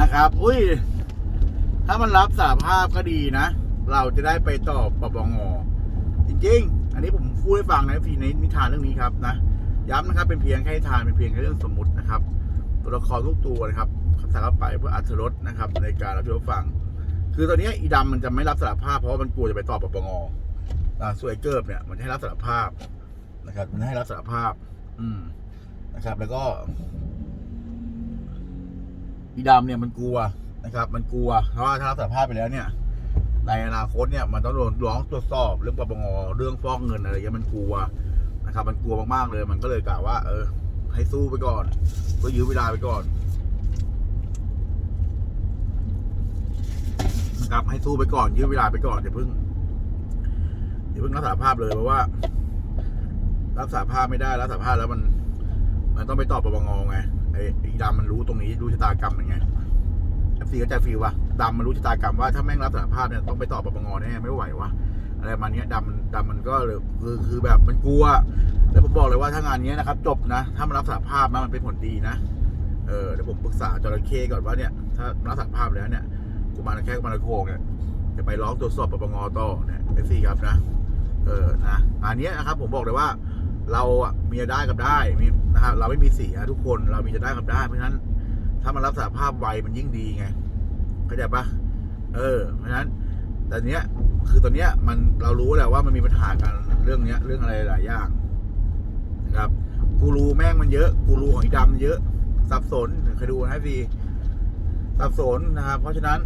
นะครับ อุ้ย ถ้ามันรับสารภาพก็ดีนะ เราจะได้ไปต่อปปงจริง ๆ อันนี้ผมพูดให้ฟังนะฟีในนิทานเรื่องนี้ครับนะ ย้ำนะครับเป็นเพียงแค่ทานเป็นเพียงแค่เรื่องสมมตินะครับ ตัวละครทุกตัวนะครับส่เข้าไปเพื่ออัธรสนะครับ ในการรับชมฟัง คือตอนนี้อีดำมันจะไม่รับสารภาพเพราะว่ามันกลัวจะไปต่อปปงอ่าส่วนไอ้เกิบเนี่ยมันให้รับสารภาพนะครับ มันให้รับสารภาพ อืมนะครับ แล้วก็ อีดำเนี่ยมันกลัวนะครับ มันกลัว เพราะว่าถ้ารับสารภาพไปแล้วเนี่ยในอนาคตเนี่ยมันต้องโดนร้องตรวจสอบเรื่องปปงเรื่องฟอกเงินอะไรเงี้ยมันกลัวนะครับ มันกลัวมากๆเลย มันก็เลยกล่าวว่า เออ ให้สู้ไปก่อน ก็ยื้อเวลาไปก่อนนะครับให้สู้ไปก่อนยื้อเวลาไปก่อนอย่าเพิ่งอย่าเพิ่งรับสารภาพเลยเพราะว่า รับสารภาพไม่ได้รับสารภาพแล้วมัน มันต้องไปตอบปปงไง ไอ้ไอ้ดำมันรู้ตรงนี้รู้ชะตากรรมยังไงเอฟซีก็ใจฟีลว่าดำมันรู้ชะตากรรมว่าถ้าแม่งรับสารภาพเนี่ยต้องไปตอบปปงแน่ไม่ไหววะอะไรประมาณเนี้ยดำมันดำมันก็เลยคือคือแบบมันกลัว แล้วผมบอกเลยว่าถ้างานนี้นะครับ จบนะ ถ้ามันรับสารภาพนะมันเป็นผลดีนะเออเดี๋ยวผมปรึกษาจระเข้ก่อนว่าเนี่ยถ้ารับสารภาพแล้วเนี่ยกุมาแค่กุมาโคงเนี่ยจะไปร้องตรวจสอบปปงต่อเนี่ยเอฟซีครับนะเออนะงานนี้นะครับผมบอกเลยว่า เราอะมีจะได้กับได้มีนะครับเราไม่มีเสียทุกคนเรามีจะได้กับได้ เพราะฉะนั้น ถ้ามันรับสารภาพไวมันยิ่งดีไงเข้าใจปะเออ เพราะฉะนั้นแต่เนี้ยคือตอนเนี้ยมันเรารู้แหละว่ามันมีปัญหากันเรื่องเนี้ย เรื่องอะไรหลายอย่างนะครับ กูรูแม่งมันเยอะ กูรูของอีดำเยอะสับสนเคยดูนะพี่สับสนนะครับ เพราะฉะนั้น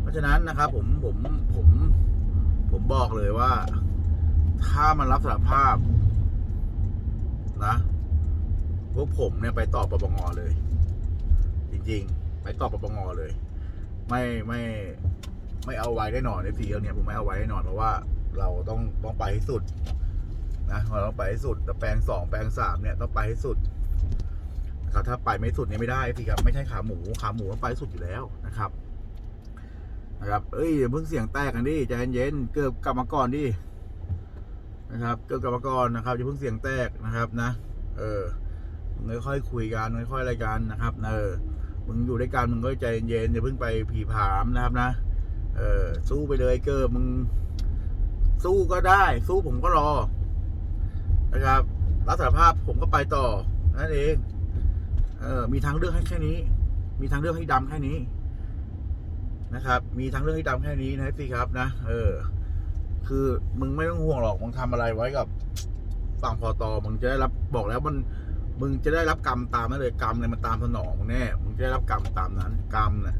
เพราะฉะนั้นนะครับ ผมผมผม ผมบอกเลยว่า ถ้ามันรับสารภาพนะพวกผมเนี่ยไปต่อปปงเลย จริง ๆ ไปต่อปปงเลย ไม่ไม่ไม่เอาไว้ได้นอนในทีเดียวเนี่ยผมไม่เอาไว้ได้นอนเพราะว่าเราต้องต้องไปให้สุดนะเราต้องไปให้สุดแต่แปลงสองแปลงสามเนี่ยต้องไปให้สุดนะครับถ้าไปไม่สุดเนี่ยไม่ได้สิครับไม่ใช่ขาหมูขาหมูต้องไปสุดอยู่แล้วนะครับ นะครับ เอ้ยเพิ่งเสียงแตกกันดิใจเย็นๆเกือบกลับมาก่อนดิ นะครับเกือบกลับก่อนนะครับอย่าเพิ่งเสียงแตกนะครับนะ เออมึงค่อยๆคุยกันค่อยๆอะไรกันนะครับเออมึงอยู่ด้วยกันมึงก็ใจเย็นๆอย่าเพิ่งไปผีผามนะครับนะ เออสู้ไปเลยเกิร์มึง สู้ก็ได้ สู้ผมก็รอ นะครับรับสารภาพผมก็ไปต่อนั่นเองเออมีทางเลือกให้แค่นี้ มีทางเลือกให้ดำแค่นี้นะครับ มีทางเลือกให้ดำแค่นี้นะพี่ครับนะ เออ คือมึงไม่ต้องห่วงหรอกมึงทำอะไรไว้กับฝั่งพอตอมึงจะได้รับบอกแล้วมันมึงจะได้รับกรรมตามนั้นเลยกรรมเนี่ยมันตามสนองมึงแน่มึงจะได้รับกรรมตามนั้น กรรมเนี่ย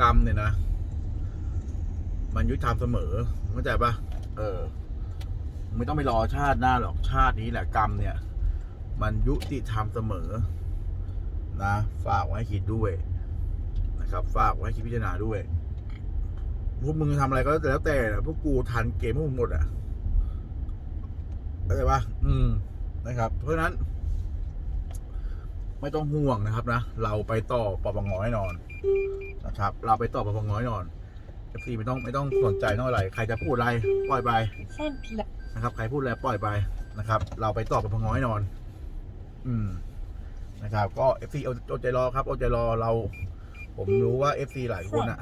กรรมเนี่ยนะมันยุติธรรมเสมอเข้าใจปะเออไม่ต้องไปรอชาติหน้าหรอกชาตินี้แหละกรรมเนี่ย มันยุติธรรมเสมอ นะ ฝากไว้คิดด้วยนะครับ ฝากไว้คิดพิจารณาด้วย พวกมึงทำอะไรก็แล้วแต่นะพวกกูทันเกมพวกมึงหมดอะเข้าใจปะอืมนะครับ เพราะฉะนั้น ไม่ต้องห่วงนะครับนะเราไปต่อปปงแน่นอนนะครับ เราไปต่อปปงแน่นอนเอฟซีไม่ต้องไม่ต้องสนใจเท่าไรใครจะพูดอะไรปล่อยไปนะครับ ใครพูดอะไรปล่อยไปนะครับ เราไปต่อปปงแน่นอน อืมนะครับ ก็เอฟซีอาเอาใจรอครับเอาใจรอเรา ผมรู้ว่าเอฟซีหลายคนอะ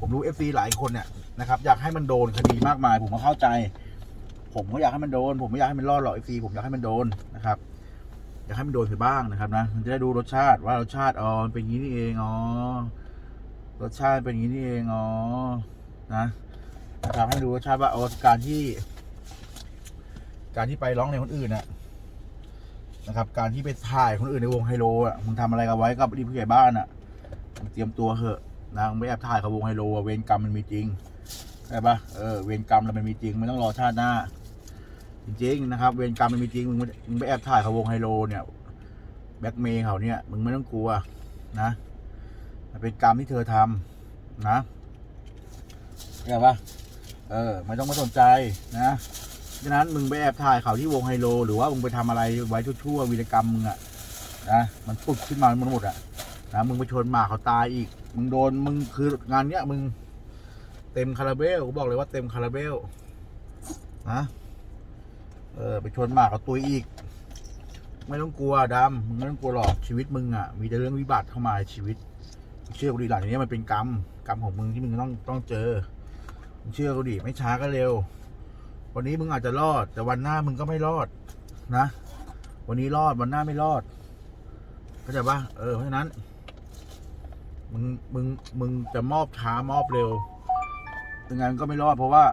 ผมรู้เอฟซีหลายคนเนี่ยนะครับอยากให้มันโดนคดีมากมาย ผมก็เข้าใจ ผมก็อยากให้มันโดน ผมไม่อยากให้มันรอดหรอกเอฟซีผมอยากให้มันโดนนะครับอยากให้มันโดนเสียบ้างนะครับนะมันจะได้ดูรสชาติว่ารสชาติอ๋อเป็นอย่างนี้นี่เองอ๋อรสชาติเป็นอย่างนี้นี่เองอ๋อนะนะครับให้ดูรสชาติว่าอ๋อการที่ การที่ไปร้องในคนอื่นน่ะนะครับ การที่ไปถ่ายคนอื่นในวงไฮโลอะมึงทำอะไรกันไว้กับรีผู้ใหญ่บ้านอะเตรียมตัวเหอะ นะมึงไม่แอบถ่ายกับวงไฮโลเวรกรรมมันมีจริงใช่ปะเออเวรกรรมมันมีจริงไม่ต้องรอชาติหน้า จริงๆนะครับ เวรกรรมมันมีจริงมึงมึงไปแอบถ่ายเขาวงไฮโลเนี่ยแบ็กเมย์เขาเนี่ยมึงไม่ต้องกลัวนะมันเป็นกรรมที่เธอทำนะเข้าปะเออไม่ต้องมาสนใจนะฉะนั้นมึงไปแอบถ่ายเขาที่วงไฮโล หรือว่ามึงไปทำอะไรไว้ชั่วๆวีรกรรมมึงอะนะมันปุดขึ้นมาหมดอะนะมึงไปชนหมาเขาตายอีก มึงโดนมึงคืองานเนี้ยมึงเต็มคาราเบลกูบอกเลยว่าเต็มคาราเบลนะเออไปชนหมากกับตุยอีก ไม่ต้องกลัวดำมึงไม่ต้องกลัวหรอกชีวิตมึงอะมีแต่เรื่องวิบัติเข้ามาในชีวิต เชื่อกูดิหลังนี้มันเป็นกรรมกรรมของมึงที่มึงต้องต้องเจอมึงเชื่อกูดิไม่ช้าก็เร็ว วันนี้มึงอาจจะรอด แต่วันหน้ามึงก็ไม่รอดนะ วันนี้รอดวันหน้าไม่รอดเข้าใจปะเออเพราะฉะนั้น มึงมึงมึงจะมอบช้ามอบเร็วยังไงมึงก็ไม่รอดเพราะว่า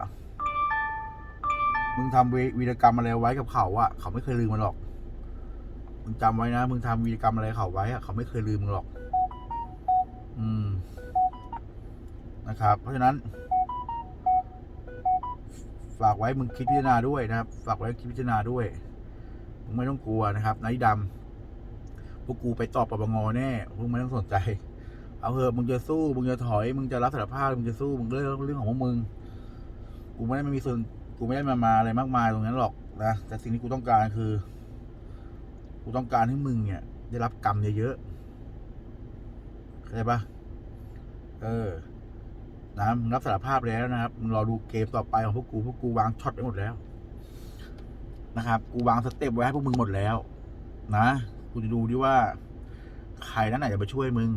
มึงทำวีวีรกรรมอะไรไว้กับเขาอะเขาไม่เคยลืมมันหรอก มึงจำไว้นะ มึงทำวีรกรรมอะไรเขาไว้อะเขาไม่เคยลืมมึงหรอก อืม นะครับ เพราะฉะนั้น ฝากไว้มึงคิดพิจารณาด้วยนะครับ ฝากไว้คิดพิจารณาด้วย มึงไม่ต้องกลัวนะครับนายดำพวกกูไปตอบปปงแน่มึงไม่ต้องสนใจ เอาเถอะมึงจะสู้มึงจะถอยมึงจะรับสารภาพมึงจะสู้มึงเรื่องเรื่องของพวกมึงกูไม่ได้ไม่มีส่วนกูไม่ได้มามาอะไรมากมายตรงนั้นหรอกนะแต่สิ่งที่กูต้องการคือ กูต้องการให้มึงเนี่ย ได้รับกรรมเยอะๆเข้าใจปะเออนะมึงรับสารภาพแล้วนะครับมึงรอดูเกมต่อไปของพวกกูพวกกูวางช็อตไว้หมดแล้ว นะครับกูวางสเต็ปไว้ให้พวกมึงหมดแล้ว นะกูจะดูดิว่า ใครนั่นไหนจะมาช่วยมึง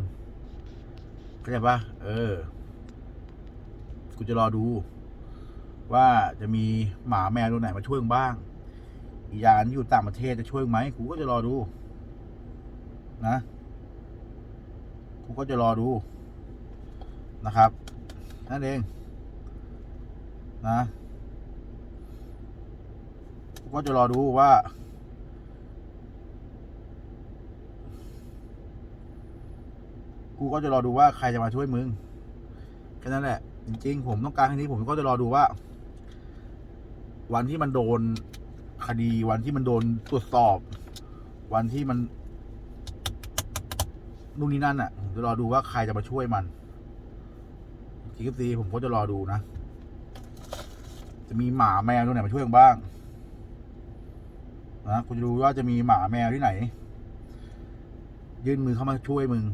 เข้าใจปะเออ กูจะรอดู ว่าจะมีหมาแมวตัวไหนมาช่วยมึงบ้าง อียางที่อยู่ต่างประเทศจะช่วยไหมกูก็จะรอดู นะกูก็จะรอดูนะครับ นั่นเอง นะกูก็จะรอดูว่า กูก็จะรอดูว่าใครจะมาช่วยมึงแค่นั้นแหละ จริงๆ ผมต้องการแค่นี้ผมก็จะรอดูว่า วันที่มันโดนคดีวันที่มันโดนตรวจสอบ วันที่มันนู่นนี่นั่นอะผมจะรอดูว่าใครจะมาช่วยมันทีกับซีผมก็จะรอดูนะ จะมีหมาแมวตัวไหนมาช่วยบ้างนะคุณจะดูว่าจะมีหมาแมวที่ไหน ยื่นมือเข้ามาช่วยมึง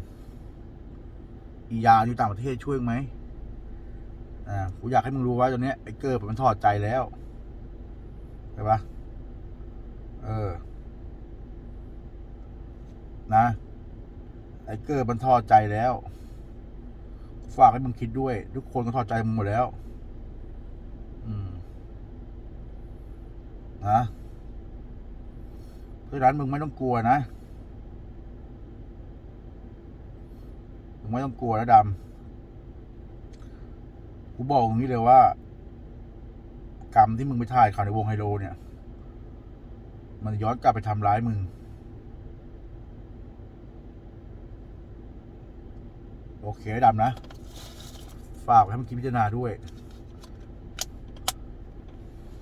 อียาอยู่ต่างประเทศช่วยไหมอ่ากูอยากให้มึงรู้ว่าตอนนี้ไอ้เกิร์มันถอดใจแล้วใช่ปะเออ นะไอ้เกิร์มันถอดใจแล้ว ฝากให้มึงคิดด้วย ทุกคนก็ถอดใจมึงหมดแล้ว อืม นะเพราะฉะนั้นมึงไม่ต้องกลัวนะ งไม่ต้องกลัวนะดำกูบอกอย่างนี้เลยว่า กรรมที่มึงไปถ่ายข่าวในวงไฮโลเนี่ย มันย้อนกลับไปทำร้ายมึง โอเคดำนะ ฝากให้มึงคิดพิจารณาด้วย